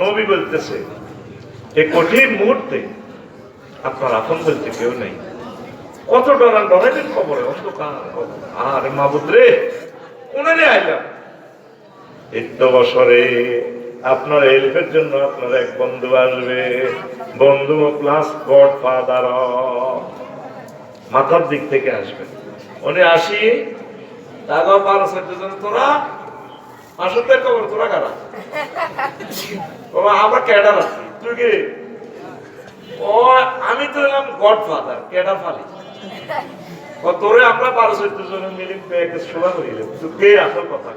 নবী বলতেছে, এই কঠিন মুহূর্তে আপনার আপন বলতে কেউ নেই। কত ডরান ডরাইবেন খবরে অন্ধকার আর মাবুদ রে কোনারে আইলাম? বছরে আপনার এলফের জন্য আপনার এক বন্ধু আসবে, বন্ধু প্লাস গড ফাদার মাথার দিক থেকে আসবে। উনি আসি টাকা চোদ্দ জন তোরা আসতে খবর তোরা কারা? বাবা আমরা ক্যাডার আছি। তুই কি? ও, আমি তো এলাম গড ফাদার ক্যাডার ফালি। ও, তোরে আমরা বারো চোদ্দ জন মিলে শোভা করিলাম তুই কে? আসল কথা।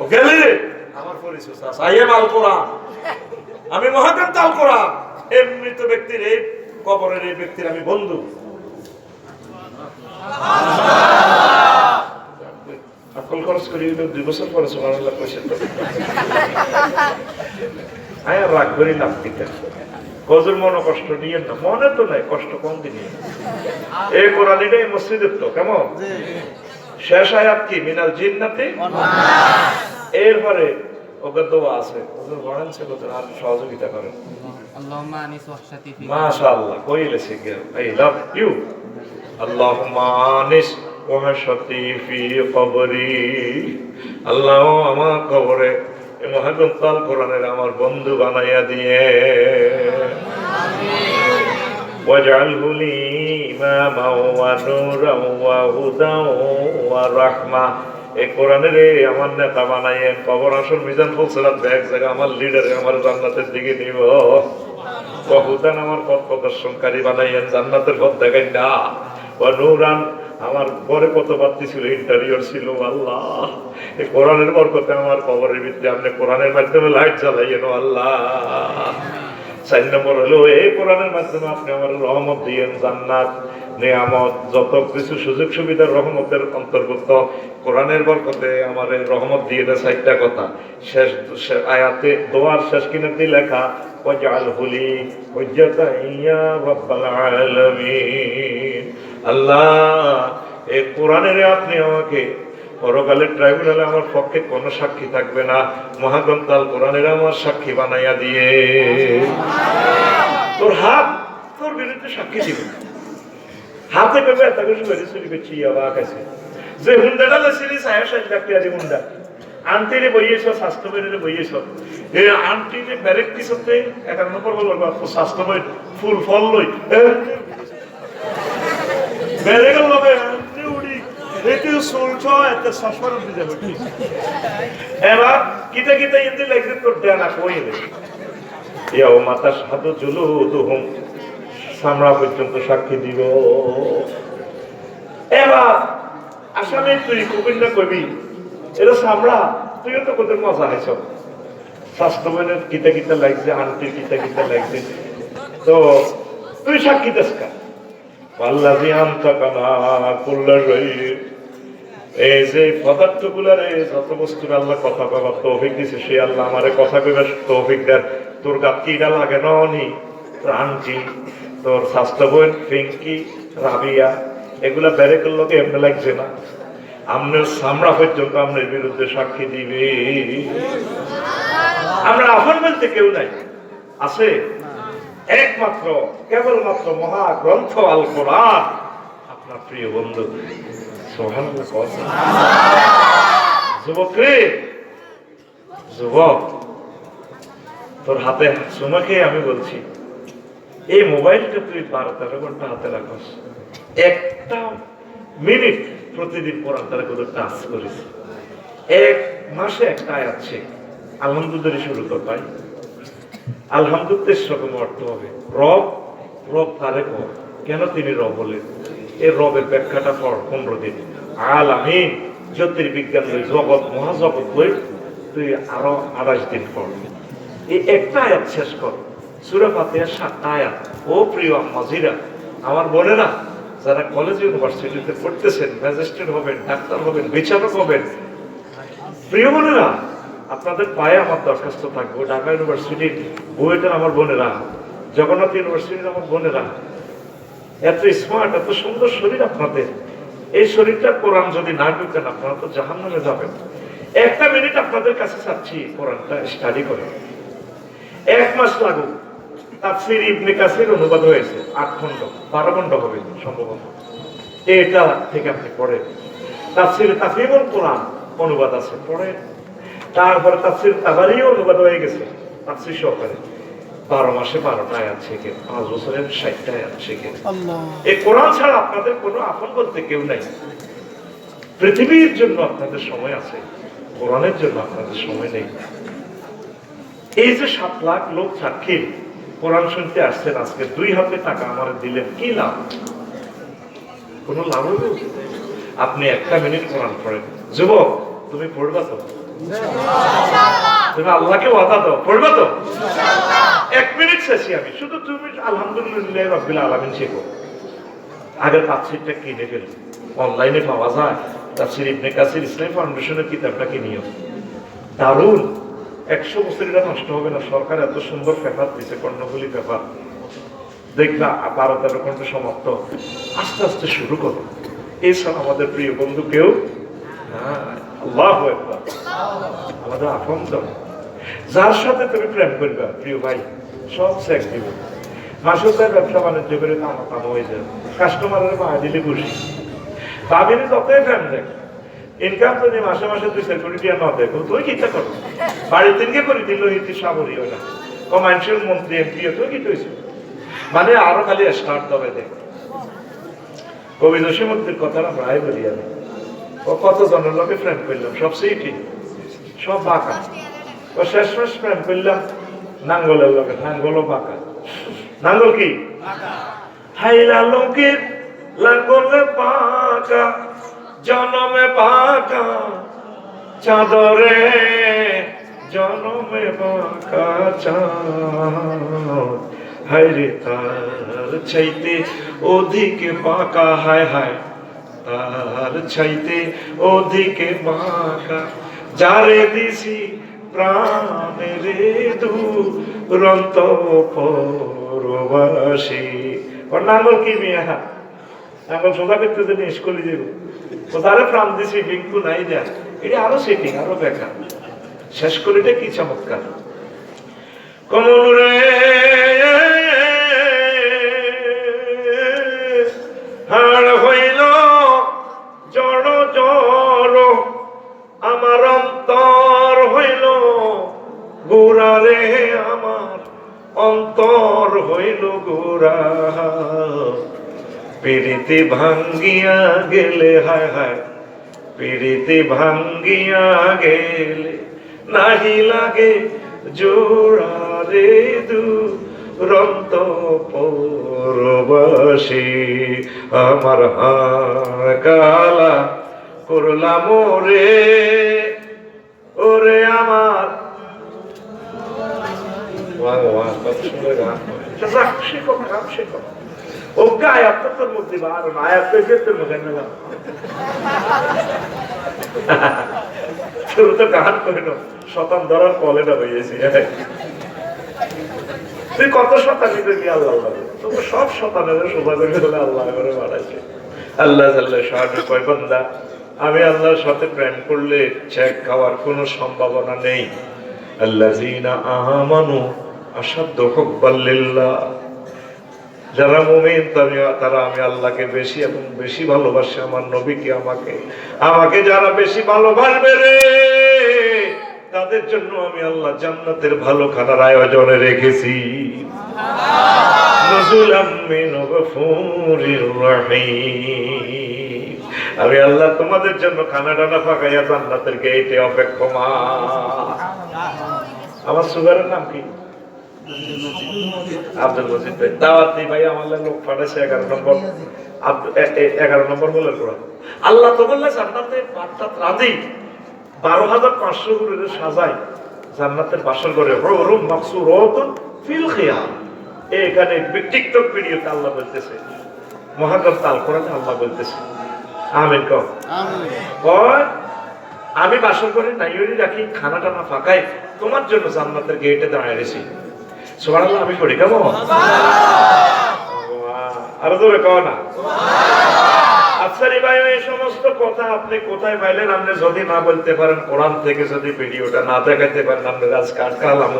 ও, গেলি আমার পরিচয় সাইয়ে মাল কোরআন। আমি মহাকান্ত আল কোরআন। এই মৃত ব্যক্তির এই কবরের এই ব্যক্তির আমি বন্ধু। নকল খরচ করি দুই বছর পরে সুমান আল্লাহ পয়সা রাগ করি লাভ দিতে মনে কষ্ট নিয়ে না মনে তো নাই কষ্ট কম দিনে? এই মসজিদের তো কেমন? শেষ আয়াত কি মিনাল এরপরে ওকে দোয়া আছে। হুজুর বলেন সে আর সহযোগিতা করেন মাশাআল্লাহ কইলে সে গেল আই লাভ ইউ। আল্লাহুম্মা আনিস ওয়াহশাতি ফি কবরি আল্লাহ আমার কবরে এই মহাগ্রন্থাল কোরআনের আমার বন্ধু বানাইয়া দিয়ে واجعله لي إماما ونورا وهدى ورحمة এই কোরআনের এই আমার নেতা বানাইয়ে কবর আসল মিজান বলছিলাম এক জায়গা আমার লিডারে আমার জান্নাতের দিকে নিব বহুদান আমার পথ প্রদর্শনকারী বানাইয়েন জান্নাতের পথ দেখাই না ও নুরান আমার পরে কত বাতি ছিল ইন্টারিয়র ছিল, আল্লাহ। এই কোরআনের বরকতে আমার কবরের ভিতরে আপনি কোরআনের মাধ্যমে লাইট জ্বালাইয়েন আল্লাহ। চার নম্বর হলো, এই কোরআনের মাধ্যমে আপনি আমার রহমত দিয়েন, জান্নাত, নিয়ামত, যত কিছু সুযোগ সুবিধার রহমতের অন্তর্ভুক্ত, কোরআনের বরকতে আমার এই রহমত দিয়ে দেয় চারটা কথা। শেষ আয়াতে, দোয়ার শেষ কিনাতে লেখা ওয়াজআল হুলি হুজ্জাতান ইয়া রাব্বাল আলামিন। আল্লাহ এই কোরআনের আপনি আমাকে পরকালের ট্রাইব্যুনালে আমার পক্ষে কোনো সাক্ষী থাকবে না। মহাগ্রন্থাল কোরআনের আমার সাক্ষী বানাইয়া দিয়ে। তোর হাত তোর বিরুদ্ধে সাক্ষী দিবে। হাতে পেপে এত কিছু করে চুরি করছি অবাক আছে। যে হুন্ডাটা লেছিলি সাহেব সাহেব ডাক্তি আজি হুন্ডা। আন্টিরে বইয়েছ স্বাস্থ্য বেরিয়ে বইয়েছ। এই আন্টিরে ব্যারেক দিছতে একান্ন নম্বর বলব স্বাস্থ্য বই ফুল ফল লই। পর্যন্ত সাক্ষী দিব এবার আসামে তুই কবির কবি এটা সামরা তুইও তো কত মজা হয়েছ স্বাস্থ্যবানের কিতা কিতা লাগছে আন্টির কিতা কিতা লাগছে তো তুই সাক্ষী দেশ পাল্লাজি আনতাকানা কুল্লা রহিম এই যে পদার্থ গুলারে যত বস্তুর আল্লাহ কথা কবার তৌফিক দিছে সে আল্লাহ আমারে কথা কইবার তৌফিক দেন। তোর গাত কিটা লাগে ননি রানকি তোর স্বাস্থ্য বোন পিঙ্কি রাবিয়া, এগুলা ব্যারেকের লোকে এমনি লাগছে না। আমনের সামরা পর্যন্ত আমনের বিরুদ্ধে সাক্ষী দিবে। আমরা বলতে কেউ নাই। আছে? একমাত্র, কেবলমাত্র মহাগ্রন্থ আল কোরআন আপনার প্রিয় বন্ধু সুবহানাল্লাহ যুবক রে যুবক, তোর হাতে সুমাকে আমি বলছি, এই মোবাইলটা তুই বারো তেরো ঘণ্টা হাতে রাখস। একটা মিনিট প্রতিদিন কোরআন তারা কোথাও টাচ করিস। এক মাসে একটা আয়াত শেখ। আলহামদুলিল্লাহ, শুরু কর ভাই। আলহামদুলিল্লাহ রকম অর্থ হবে। রব রব তারে কর। কেন তিনি রব বলেন রবের ব্যাখ্যাটা পনেরো দিন। আল জ্যোতির্বিজ্ঞান জগৎ, মহাজগৎ লই তুই আরও আড়াইশ দিন পর এই একটা আয়াত শেষ কর। সুরা ফাতিহার সাতটা আয়াত। ও প্রিয় মাঝিরা আমার বোনেরা, যারা কলেজ ইউনিভার্সিটিতে পড়তেছেন ম্যাজিস্ট্রেট হবেন ডাক্তার হবেন, বিচারক হবেন, প্রিয় বোনেরা আপনাদের পায়ে আমার দরখাস্ত থাকব। ঢাকা ইউনিভার্সিটির বুয়েটের আমার বোনেরা, জগন্নাথ ইউনিভার্সিটির আমার বোনেরা। এত স্মার্ট এত সুন্দর শরীর আপনাদের। এই শরীরটা কোরআন যদি না ঢুকেন, আপনারা তো জাহান নামে যাবেন। একটা মিনিট আপনাদের কাছে চাচ্ছি, কোরআনটা স্টাডি করে। এক মাস লাগুক, তাফসির ইবনে কাসির অনুবাদ হয়েছে, আট খণ্ড, বারো খণ্ড হবে সম্ভবত। এটা থেকে আপনি পড়েন। তাফসির তাফিমুল কোরআন অনুবাদ আছে, পড়েন। তারপরে তাফসির তাবারিও অনুবাদ হয়ে গেছে তাফসির সহকারে। বারো মাসে বারোটা আয়াত শিখে পাঁচ বছরের ষাটটা আয়াত শিখে এই কোরআন ছাড়া আপনাদের কোনো আপন বলতে কেউ নাই। পৃথিবীর জন্য আপনাদের সময় আছে কোরআনের জন্য আপনাদের সময় নেই। এই যে সাত লাখ লোক সাক্ষী কোরআন শুনতে আসছেন আজকে দুই হাতে টাকা আমার দিলেন কি লাভ? কোন লাভ আপনি একটা মিনিট কোরআন পড়েন। যুবক তুমি পড়বা তো? তুমি আল্লাহকে ওয়াদা দাও পড়বা তো? এক মিনিট শেষে আমি শুধু তুমি আলহামদুলিল্লাহ রব্বিল আলামিন শেখো। আগে তাফসিরটা কিনে অনলাইনে পাওয়া যায়। তাফসির ইবনে কাসির ইসলাম ফাউন্ডেশনের দারুণ। একশো বছর এটা নষ্ট হবে না সরকার এত সুন্দর পেপার দিছে কর্ণফুলি পেপার। দেখবা বারো তেরো ঘণ্টা সমাপ্ত। আস্তে আস্তে শুরু করো। এছাড়া আমাদের প্রিয় বন্ধু কেউ? নাই। আল্লাহু আকবার। আমাদের আপন যার সাথে তুমি প্রেম করবে, প্রিয় ভাই, সব সেক দিবে। মাসুদ ভাই ব্যবসা বাণিজ্য করে তামা তামা হয়ে যাবে। কাস্টমারের মা দিলে খুশি। ভাবিনি যতই প্রেম দেখ ইনকাম যদি মাসে মাসে দুই কোটি টাকা না দেখো তুই কিতা করো? বাড়ির থেকে করে দিল ইতি সাবরি হয় না। কমার্শিয়াল মন্ত্রী এমপি তুই কি তুইছ মানে আরও খালি স্টার্ট দেবে দেখ। কবি জসীমুদ্দির কথাটা প্রায় বলি আমি। কত জনের লোকে প্রেম করলাম, সব ঠিক সব বাঁকা। ও শেষ শেষ প্রেম করলাম নাঙ্গলের লোকে নাঙ্গলও বাঁকা। নাঙ্গল কি? হাইলা লোকের লাঙ্গলে বাঁকা জনমে বাঁকা চাদরে জনমে বাঁকা চাঁদ। হায়রে তার চাইতে ওদিকে বাঁকা হায় হায় তার চাইতে ওদিকে বাঁকা। যারে দিছি প্রাণের দুরন্ত পরবাসী। ওর নাঙ্গল কি মিয়া? নাঙ্গল সোজা করতে যদি স্কুলে যাব। ও তারে প্রাণ দিছি বিঙ্কু নাই যা। এটা আরও সেটিং আরও দেখা শেষ করিটা কি চমৎকার। কমল রে পিড়িতে ভাঙ্গিয়া গেলে হায় হায় পিড়িতে ভাঙ্গিয়া গেলে নাহি লাগে জোড়া রে দু রন্ত পরবাসী আমার হাড় কালা করলাম রে ওরে আমার ওয়াও, ওয়াও, কত সুন্দর গান। শেখো, গান শেখো। ও গায়ে আপনার তোর মধ্যে না আয়াত পেয়েছে তোর মুখে নিলাম শুরু তো গান করে না শতান ধরার কলে না হয়েছি তুই কত শতানি দেখবি আল্লাহ আল্লাহ তুমি সব শতানের শোভা করে বলে আল্লাহ করে বাড়াইছে। আল্লাহ আল্লাহ সাহায্য কয়, বান্দা, আমি আল্লাহর সাথে প্রেম করলে চেক খাওয়ার কোনো সম্ভাবনা নেই। আল্লাযীনা আমানু আশাদ্দ হুব্বাল্লিল্লাহ যারা মুমিন তারা- আমি আল্লাহকে বেশি এবং বেশি ভালোবাসে, আমার নবীকে, আমাকে। আমাকে যারা বেশি ভালোবাসবে রে, তাদের জন্য আমি আল্লাহ জান্নাতের ভালো খানার আয়োজনে রেখেছি। আমি আল্লাহ তোমাদের জন্য খানা টানা ফাঁকাইয়া জান্নাতের গেটে অপেক্ষমান আমার সুগারের নাম কি? আব্দুল মজিদ ভাই, দাওয়াতি ভাই, আমার লোক এগারো নম্বর। এগারো নম্বর আল্লাহ তো বললে জান্নাতে রাজি বারো হাজার পাঁচশো করে সাজাই জান্নাতের বাসর করে রুম ফিল খিয়া এখানে টিকটক ভিডিওতে আল্লাহ বলতেছে তাল আল্লাহ বলতেছে। আমিন কয়, আমি বাসর করে নাইরি রাখি খানা টানা ফাঁকাই তোমার জন্য জান্নাতের গেটে দাঁড়িয়ে রেছি সুবহানাল্লাহ আমি করি কেমন আরও জোরে কও না আচ্ছা রে ভাই এই সমস্ত কথা আপনি কোথায় পাইলেন আপনি যদি না বলতে পারেন কোরআন থেকে যদি ভিডিওটা না দেখাতে পারেন আপনি আজকে আটকালাম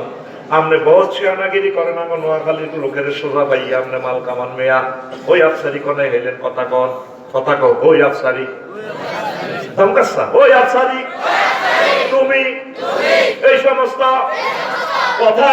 আমনে বহুত শিয়ানাগিরি করেন আমার নোয়াখালীর লোকের সোজা ভাই আমনে মাল কামান মেয়া ওই আফসারি কনে হেলেন কথা কন কথা কও ওই আফসারি ধমকাচ্ছা ওই আফসারি তুমি এই সমস্ত কথা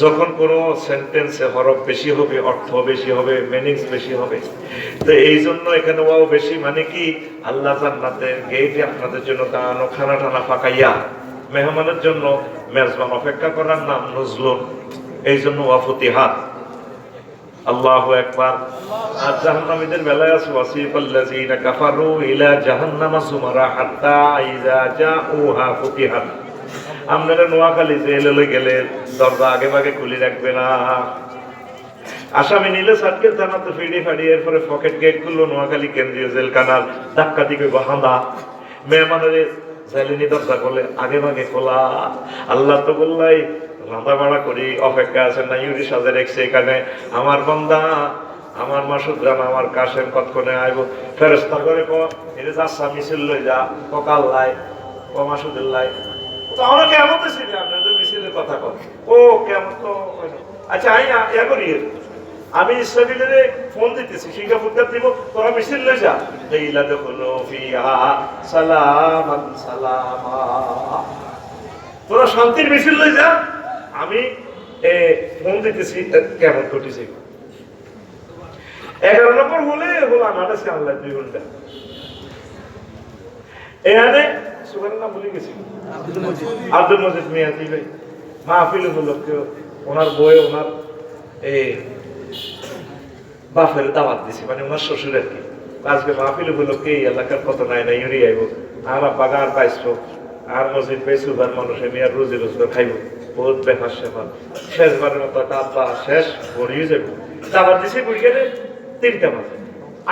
যখন কোন সেন্টেন্সে হরফ বেশি হবে, অর্থ বেশি হবে মিনিংস বেশি হবে, তো এই জন্য এখানে ওয়াও বেশি মানে কি? আল্লাহ জান্নাতের গেটে আপনাদের জন্য দাঁড়ানো খানা টানা পাকাইয়া। মেহমানের জন্য মেজবান অপেক্ষা করার নাম নজলুন এই জন্য ওয়াফতিহাত। আল্লাহ একবার আর জাহান্নামীদের বেলায় আছে, ওয়াসিফাল্লাযীনা কাফারু ইলা জাহান্নামা সুমারা হাত্তা ইযা জাউহা ফুতিহাত। আপনারা নোয়াখালী জেলে গেলে দরজা আগে ভাগে খুলে রাখবে না। আসামি নিলে সার্কেল থানা তো ফিডি ফাড়ি এরপরে পকেট গেট খুললো নোয়াখালী কেন্দ্রীয় জেল কানাল ধাক্কা দিকে বাহান্দা মেহমানের জেলিনি দরজা করলে আগে ভাগে খোলা। আল্লাহ তো বললাই রাঁধা বাড়া করি অপেক্ষা আছে না ইউরি সাজে রেখছে এখানে। আমার বন্দা, আমার মাসুদ রান আমার কাশেম কতক্ষণে আইব? ফেরস্তা করে ক এটা যাচ্ছা মিছিল লই যা ককাল লাই ক মাসুদের লাই। তো আমরা কেমন ছিল আপনাদের মিছিলের কথা কর ও, কেমন তো আচ্ছা আমি ইয়া করি। আমি ইসরায়েলের ফোন দিতেছি সিঙ্গাপুরটা দিব তোরা মিছিল লই যা। লেইলা দেখল ফিহা সালামান সালামা। তোরা শান্তির মিছিল লই যা। আমি ফোন দিতেছি কেমন ঘটেছে এগারো নম্বর হলে হলো আমার কাছে আল্লাহ দুই ঘণ্টা। এখানে নাম ভুলে গেছি। আব্দুল মজিদ। মিয়াতি ভাই। মাহফিল উপলক্ষে ওনার বই ওনার এই বাপের দাওয়াত দিছি মানে ওনার শ্বশুর আর কি। আজকে মাহফিল উপলক্ষে এই এলাকার কত নাই না ইউরি আইব। আর বাগান আর পাইছো, আর মসজিদ পাইছো বার মানুষে মেয়ার রোজি রোজগার খাইব। বহুত বেফার সেফার। শেষবারের মতো আব্বা শেষ ভরিয়ে যাব। দাওয়াত দিছি বুঝে তিনটা বাজে।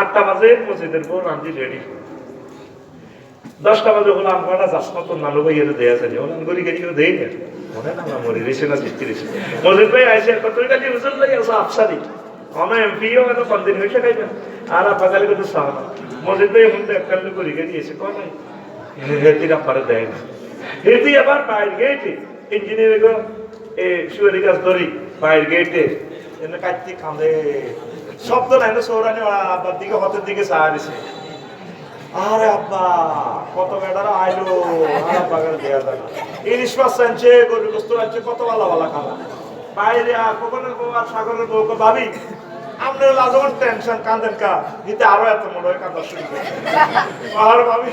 আটটা বাজে, মসজিদের পর রান্ধি রেডি। দশটা বাজে হলো আমরা যাস মতো নালু ভাই এর দেয়া আছে ওলান গরি কেউ দেই না। মনে না মরি রেছে না, জিততে রেছে মজিদ ভাই আইসে কত কাছে হুজুর লাই আছে, আফসারি। অনা এমপিও এত কন্দিন হইছে খাইবে আর আপা গালি কত সাহনা মজিদ ভাই হুন্ডে এককাল গরি গরি এসে কোন নাই? হেতি রাপারে দেয় না। হেতি আবার বাইর গেটে। ইঞ্জিনিয়ার এ সুয়ারি গাছ ধরি বাইর গেটে। এনে কাটতে কাঁদে শব্দ নাই না সৌরানি আব্বার দিকে হতের দিকে চাহা দিছে। আরে আব্বা কত বেটারা আইলো। আর আব্বা করে দেয়া যায় না। ইলিশ মাছ আনছে গরু গোস্ত আনছে কত ভালো ভালো খানা বাইরে আর কখনো আর সাগরের বউকে ভাবি আপনার লাজমান টেনশন কান্দেন কা? দিতে আরও এত মনে হয় কান্দা শুরু করে আর ভাবি,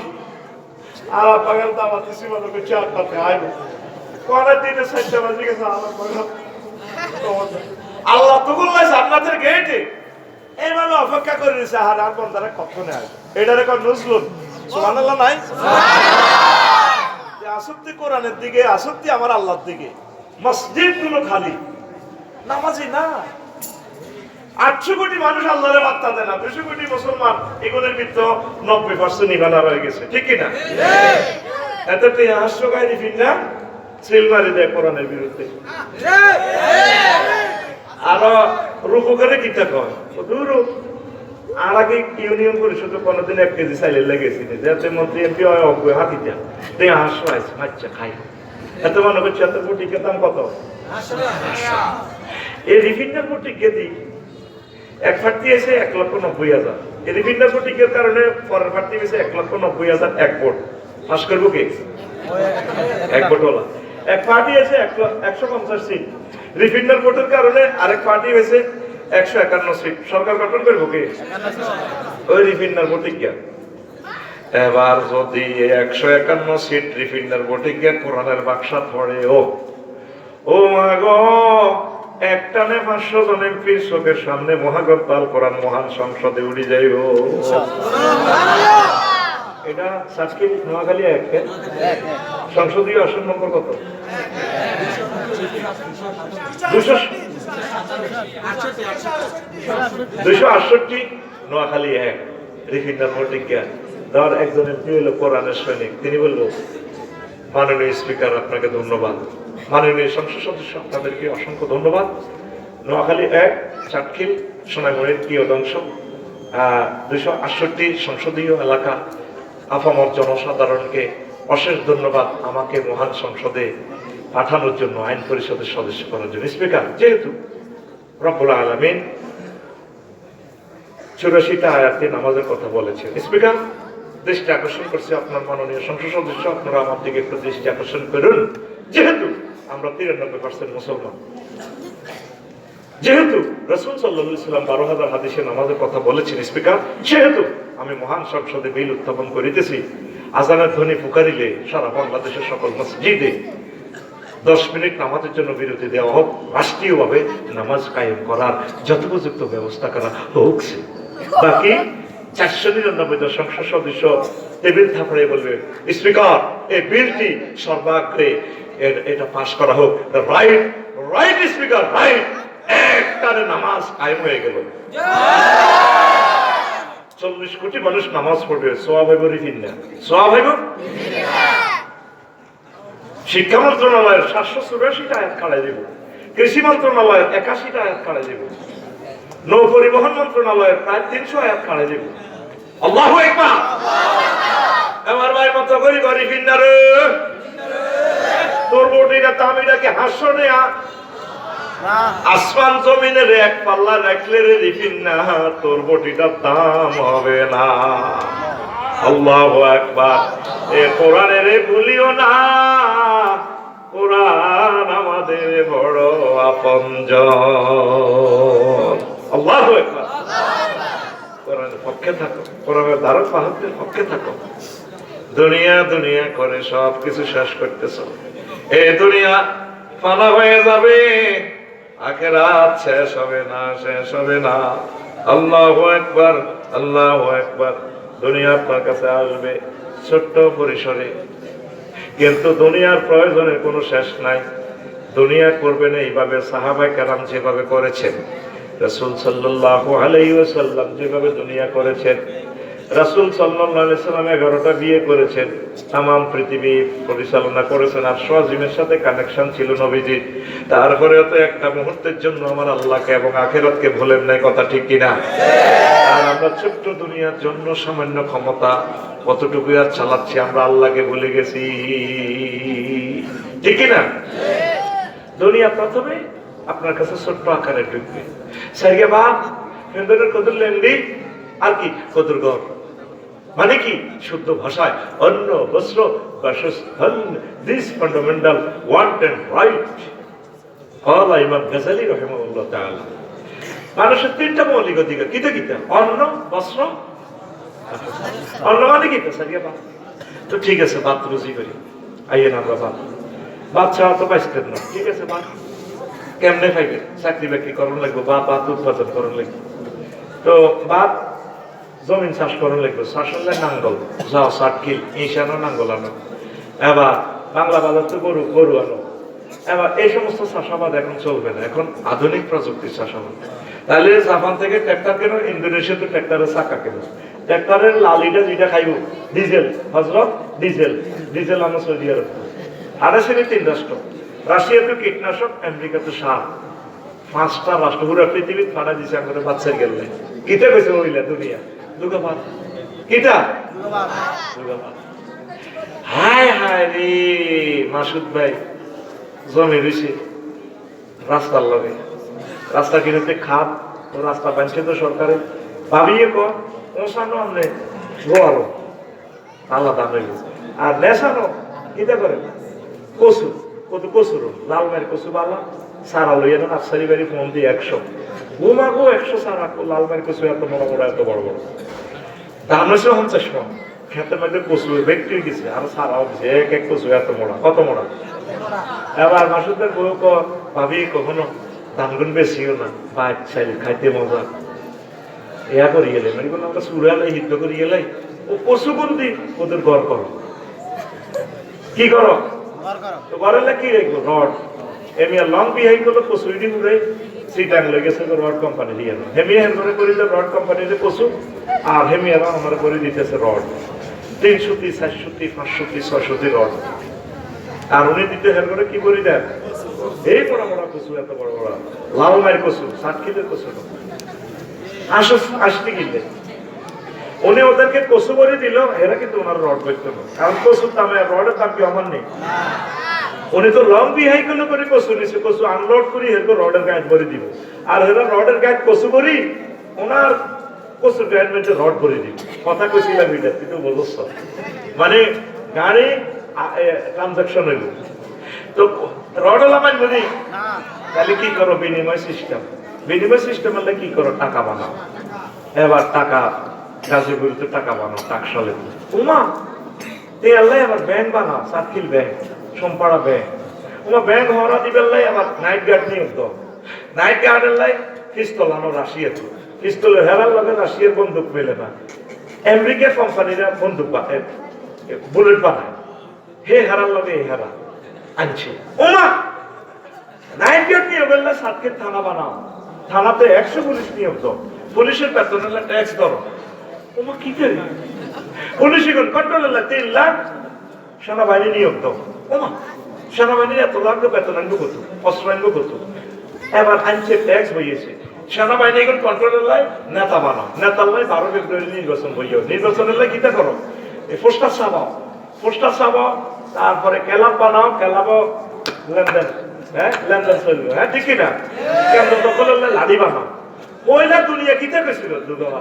আর আব্বা করে দাওয়াত দিছি মনে করছি আব্বাতে আইলো করার দিনে সাইডটা বাজে গেছে আল্লাহ আল্লাহ তো বললাই জান্নাতের গেটে এইভাবে অপেক্ষা করে দিছে আর আর বন্দারা কখনো আসবে এটার এখন নজরুল? সুবহানাল্লাহ, নাই? আসক্তি কোরআনের দিকে, আসক্তি আমার আল্লাহর দিকে। মসজিদগুলো খালি। নামাজি না। আটশো কোটি মানুষ আল্লাহরে বার্তা দেয় না। দুশো কোটি মুসলমান এগুলোর ভিতর নব্বই পার্সেন্ট ইমানা রয়ে গেছে। ঠিক কিনা? এত তুই হাস্য গাড়ি ফির না সিল দেয় কোরআনের বিরুদ্ধে। আরও রূপ করে কিতা কয়? দূর আর আগে ইউনিয়ন পরিষদে কোনোদিন এক কেজি চাইলে লেগেছি যাতে মন্ত্রী এমপি হয় অজ্ঞ হাতি দেয় তুই হাসো আইস আচ্ছা খাই এত মনে করছি এত বুটিকের দাম কত? এই রিফিন্ডার বুটিকে দিই এক ফাটি এসে এক লক্ষ নব্বই হাজার। এই রিফিন্ডার বুটিকের কারণে পরের ফাটি এসে এক লক্ষ নব্বই হাজার এক ভোট পাস করব কে? এক ভোটওয়ালা এক পার্টি আছে একশো পঞ্চাশ সিট। রিফিন্ডার ভোটের কারণে আরেক পার্টি হয়েছে একশো একান্ন সিট। সরকার গঠন করব কে? ওই রিফিন্ডার ভোটে কি এবার যদি একশো একান্ন সিট রিফিন্ডার ভোটে গিয়ে কোরআনের বাক্সা ধরে ও। ও মা গো! একটানে পাঁচশো জন এমপির চোখের সামনে মহাগতাল কোরআন মহান সংসদে উড়ে যাইব। এটা সাজকে নোয়াখালী এক সংসদীয় আসন নম্বর কত? দুশো আটষট্টি নোয়াখালী এক। রিফিন্ডার ভোটিকা ধর একজন এমপি হলো কোরআনের সৈনিক তিনি বলল মাননীয় স্পিকার, আপনাকে ধন্যবাদ। মাননীয় সংসদ সদস্য, আপনাদেরকে অসংখ্য ধন্যবাদ। নোয়াখালী এক, চাটখিল সোনামুড়ির কিয়দংশ দুশো আটষট্টি সংসদীয় এলাকা। আফামর জনসাধারণকে অশেষ ধন্যবাদ আমাকে মহান সংসদে পাঠানোর জন্য, আইন পরিষদের সদস্য করার জন্য। স্পিকার, যেহেতু রব্বুল আলমিন চুরাশিটা আয়াতে নামাজের কথা বলেছেন। স্পিকার দৃষ্টি আকর্ষণ করছে, আপনার মাননীয় সংসদ সদস্য, আপনারা আমার দিকে একটু দৃষ্টি আকর্ষণ করুন। যেহেতু আমরা তিরানব্বই পার্সেন্ট মুসলমান, যেহেতু রসুল সাল্লাহ সাল্লাম বারো হাজার হাদিসে নামাজের কথা বলেছেন, স্পিকার, সেহেতু আমি মহান সংসদে বিল উত্থাপন করিতেছি। আজানের ধ্বনি পুকারিলে সারা বাংলাদেশের সকল মসজিদে দশ মিনিট নামাজের জন্য বিরতি দেওয়া হোক, রাষ্ট্রীয়ভাবে নামাজ কায়েম করার যথোপযুক্ত ব্যবস্থা করা হোক। বাকি চারশো সদস্য টেবিল থাপড়ে বলবে, স্পিকার, এই বিলটি সর্বাগ্রে এটা পাশ করা হোক। Right right speaker, right. একটারে নামাজ কায়েম হয়ে গেল। চল্লিশ কোটি মানুষ নামাজ পড়বে। সোয়া ভাইব রিফিন না সোয়া শিক্ষা মন্ত্রণালয়ের সাতশো চুরাশিটা আয়াত কাড়াই দেব। কৃষি মন্ত্রণালয়ের একাশিটা আয়াত কাড়াই দেব। নৌ পরিবহন মন্ত্রণালয়ের প্রায় তিনশো আয়াত কাড়াই দেব। আল্লাহ একবার আমার ভাই মতো করি করি ফিন্নারে তোর বটিটা তামিটা কি হাস্য নেয়া আসমান জমিনের এক পাল্লা রাখলে রে রিফিন না তোর বটিটার দাম হবে না। আল্লাহ একবার এ কোরআনের ভুলিও না। কোরআন আমাদের বড় আপনজন। আল্লাহ একবার পক্ষে থাকো। কোরআনের ধারক বাহকদের পক্ষে থাকো। দুনিয়া দুনিয়া করে সব কিছু শেষ করতেছ। এই দুনিয়া ফানা হয়ে যাবে। আখেরাত শেষ হবে না, শেষ হবে না। আল্লাহ একবার আল্লাহ একবার দুনিয়া আপনার কাছে আসবে ছোট্ট পরিসরে। কিন্তু দুনিয়ার প্রয়োজনের কোনো শেষ নাই। দুনিয়া করবেন এইভাবে সাহাবাই কারাম যেভাবে করেছেন। রসুল সাল্লাহ আলাইসাল্লাম যেভাবে দুনিয়া করেছেন, রাসুল সাল্লাম এগারোটা বিয়ে করেছেন তাম পৃথিবী পরিচালনা করেছেন আর সোয়াজিমের সাথে কানেকশন ছিল নবীজির। তারপরে তো একটা মুহূর্তের জন্য আমার আল্লাহকে এবং আখেরাতকে ভুলেন নাই কথা ঠিক কিনা? আর আমরা ছোট্ট দুনিয়ার জন্য সামান্য ক্ষমতা কতটুকু আর চালাচ্ছি আমরা আল্লাহকে ভুলে গেছি। ঠিক কিনা? দুনিয়া প্রথমে আপনার কাছে ছোট্ট আকারে ঢুকবে সাইগে বাপ ফেন্দরের কদুর লেন্ডি আর কি? কদুর গর মানে কি? শুদ্ধ ভাষায় অন্য বস্ত্র, বাসস্থান this fundamental want and right হল ইমাম গাজালি রহমাউল্লাহ তাআলা। মানুষের তিনটা মৌলিক অধিকার, কিতা কিতা? অন্ন, বস্ত্র অন্ন মানে কিতা? সারিয়া বাপ। তো ঠিক আছে বাত রুজি করি। আইয়েন আমরা বাপ। ছাড়া তো পাইছিলেন না। ঠিক আছে, বাপ। কেমনে পাইবে চাকরি বাকরি করণ লাগবে বা বাত উৎপাদন করণ লাগবে। তো বাপ জমিন চাষ করণ লাগবে হলে নাঙ্গল যাও সাটকিল ইসানো নাঙ্গল আনো। এবার বাংলা বাজার তো গরু গরু আনো। এবার এই সমস্ত চাষাবাদ এখন চলবে না, এখন আধুনিক প্রযুক্তির চাষাবাদ। তাহলে জাপান থেকে ট্র্যাক্টর কেন ইন্দোনেশিয়া তো ট্র্যাক্টরের চাকা কেন? ট্র্যাক্টরের লালিটা যেটা খাইব, ডিজেল, হজরত, ডিজেল ডিজেল আমরা সৌদি আরব। আড়াই তিন রাষ্ট্র। রাশিয়া তো কীটনাশক আমেরিকা তো সার। পাঁচটা রাষ্ট্র, পুরো পৃথিবীর ফাটা দিছে আমাদের বাচ্চার গেলে। কিতা কইছে মহিলা দুনিয়া? দুর্গাবাদ কিতা? দুর্গাবাদ হায় হায় রে, মাসুদ ভাই, জমি রয়েছে রাস্তার লগে। রাস্তা কিনেতে তো রাস্তা বানছে তো সরকারে ভাবিয়ে কর ওসানো আমনে আলাদা হয়ে গেছে। আর নেশানো, কিতা করে? কচু। কত কচুর লাল মারি কচু বালা, সারা লইয়া না নার্সারি বাড়ি ফোন দিয়ে একশো। ঘুমাগো একশো সারা। লাল মারি কচু এত বড় বড় এত বড় বড়। দাম হচ্ছে পঞ্চাশ মন খেতের মধ্যে কচু ব্যক্তি গেছে। আর সারাও গেছে। এক এক কচু এত মোড়া। কত মোড়া? এবার মাসুদের বউ ক, ভাবি, কখনো ধানগুন বেশিও না। চাইল খাইতে মজা। ইয়া করি গেলে। মানে কোনো আমরা সুরালাই হিদ্ধ করি গেলে? ও কচু কোন দি ওদের ঘর করো। কি করো? তো ঘরের কি রড। এমি লং বিহাই করল কচু ইডি উড়ে সিটাং লেগেছে রড কোম্পানি দিয়ে রড আর হেমি এরা আমার করে দিতেছে রড। রড। আর উনি দিতে করে কি করি দেন? এই বড় বড় কচু, এত বড় বড়। লাল মায়ের কচু ষাট কিলোর কচু আশো আশি কিনলে উনি ওদেরকে কচু করে দিল, এরা কিন্তু ওনার রড করতো কারণ কচুর দামে, রডের দাম কি আমার নেই উনি তো লং বিহাই কোনো করে কচু নিছে কচু আনলোড করি এরকম রডের গায়ে ভরে দিব। আর এরা রডের গায়ে কচু করি ওনার গায়ের মধ্যে রড ভরে দিব। কথা কইছিলাম এটা, কিন্তু বলছ মানে গাড়ি ট্রানজাকশন হইল তো রড লামাই বলি, তাহলে কি করো, বিনিময় সিস্টেম বিনিময় সিস্টেম হলে কি করো, টাকা বানাও। এবার টাকা, গাজীপুরিতে টাকা বানাও টাকশালে উমা তে আল্লাহ এবার ব্যাংক বানাও circle bank Sompara bank Uma bank হওয়া দিবেন লাই আবার নাইট গার্ড নিয়োগ দাও নাইট গার্ডের লাই পিস্তল আনো রাশিয়ার। পিস্তলের হেরার লগে রাশিয়ার বন্দুক মেলে না। আমেরিকার কোম্পানিরা বন্দুক বানায় বুলেট বানায় হে হেরার লগে এই হেরা। আনছে। ওমা নাইট গার্ড নিয়োগ করলে সাতকে থানা বানাও। থানাতে একশো পুলিশ নিয়োগ দাও পুলিশের বেতন হলে ট্যাক্স ধরো। ওমা কি করে? পুলিশ কন্ট্রোল হলে তিন লাখ সেনাবাহিনী নিয়োগ দাও সেনাবাহিনীর এত লাখ বেতন আনব কত? অস্ত্র আনব কত? এবার আনছে ট্যাক্স হইয়েছে সেনাবাহিনী এখন নেতা বানাও। নেতার লাই বারো ফেব্রুয়ারি নির্বাচন হইয়া নির্বাচন হলে কিতা করো? পোস্টার ছাপাও। পোস্টার ছাপাও, তারপরে ক্যালাব বানাও ক্যালাবও লেনদেন। হ্যাঁ? লেনদেন চলবে। হ্যাঁ? ঠিক না কেন্দ্র দখল হলে লাড়ি বানাও। মহিলা দুনিয়া কিতা গেছিল দুর্গা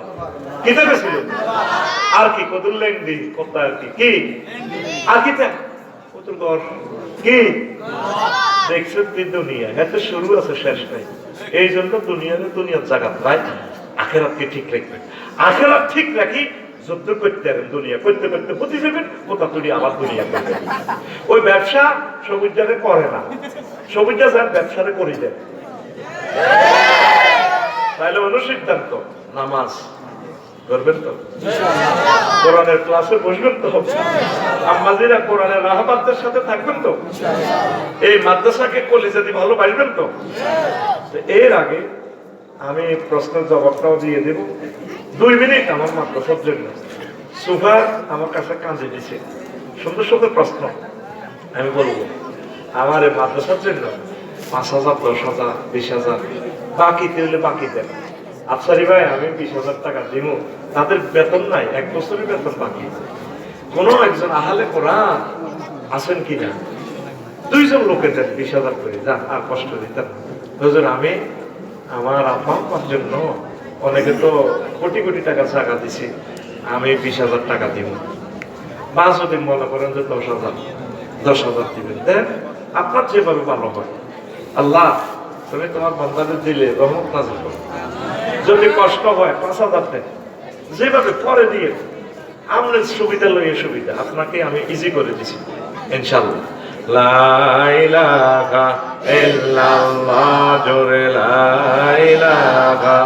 কিতা গেছিল আর কি? কদুর লেংদি কত আর কি? কি? আর কি শুরু আছে, শেষ নাই। এই জন্য দুনিয়ার দুনিয়ার জায়গা প্রায় আখেরাতকে ঠিক রাখবেন? আখেরাত ঠিক রাখি, যুদ্ধ করতে দুনিয়া। করতে করতে হতে যাবেন, কোথা আবার দুনিয়া ওই ব্যবসা সবুজ জায়গায় করে না। সবুজ যার ব্যবসাটা করে দেয় তাহলে অনুসিদ্ধান্ত নামাজ। করবেন তো? কোরআনের ক্লাসে বসবেন তো? আম্মাজিরা কোরআনের রাহবাদদের সাথে থাকবেন তো? এই মাদ্রাসাকে কলেজে ভালো বাসবেন তো? এর আগে আমি প্রশ্নের জবাবটাও দিয়ে দেব। দুই মিনিট আমার মাদ্রাসার জন্য। সুভা আমার কাছে কাঁদে দিছে সুন্দর সুন্দর প্রশ্ন। আমি বলব, আমার এই মাদ্রাসার জন্য পাঁচ হাজার, দশ হাজার, বিশ হাজার বাকিতে হলে বাকি দেন। আফসারি ভাই, আমি বিশ হাজার টাকা দিব তাদের বেতন নাই, এক বছরের বেতন বাকি কোন একজন আহালে কোরআন আছেন কিনা? দুইজন লোকের দেন বিশ হাজার করে যান, আর কষ্ট দিতেন। দুজন আমি আমার আব্বা আম্মার জন্য অনেকে তো কোটি কোটি টাকা টাকা দিছি, আমি বিশ হাজার টাকা দিব। বা যদি মনে করেন যে দশ হাজার দশ হাজার দিবেন, দেন আপনার যেভাবে ভালো হয়। আল্লাহ, তুমি তোমার বন্ধাদের দিলে রহমত নাজিল যদি কষ্ট হয়, পাঁচ যেভাবে পরে দিয়ে, আমরা সুবিধা লইয়ে সুবিধা। আপনাকে আমি ইজি করে দিছি ইনশাল্লাহ লাইলাহা জোরে লাইলাহা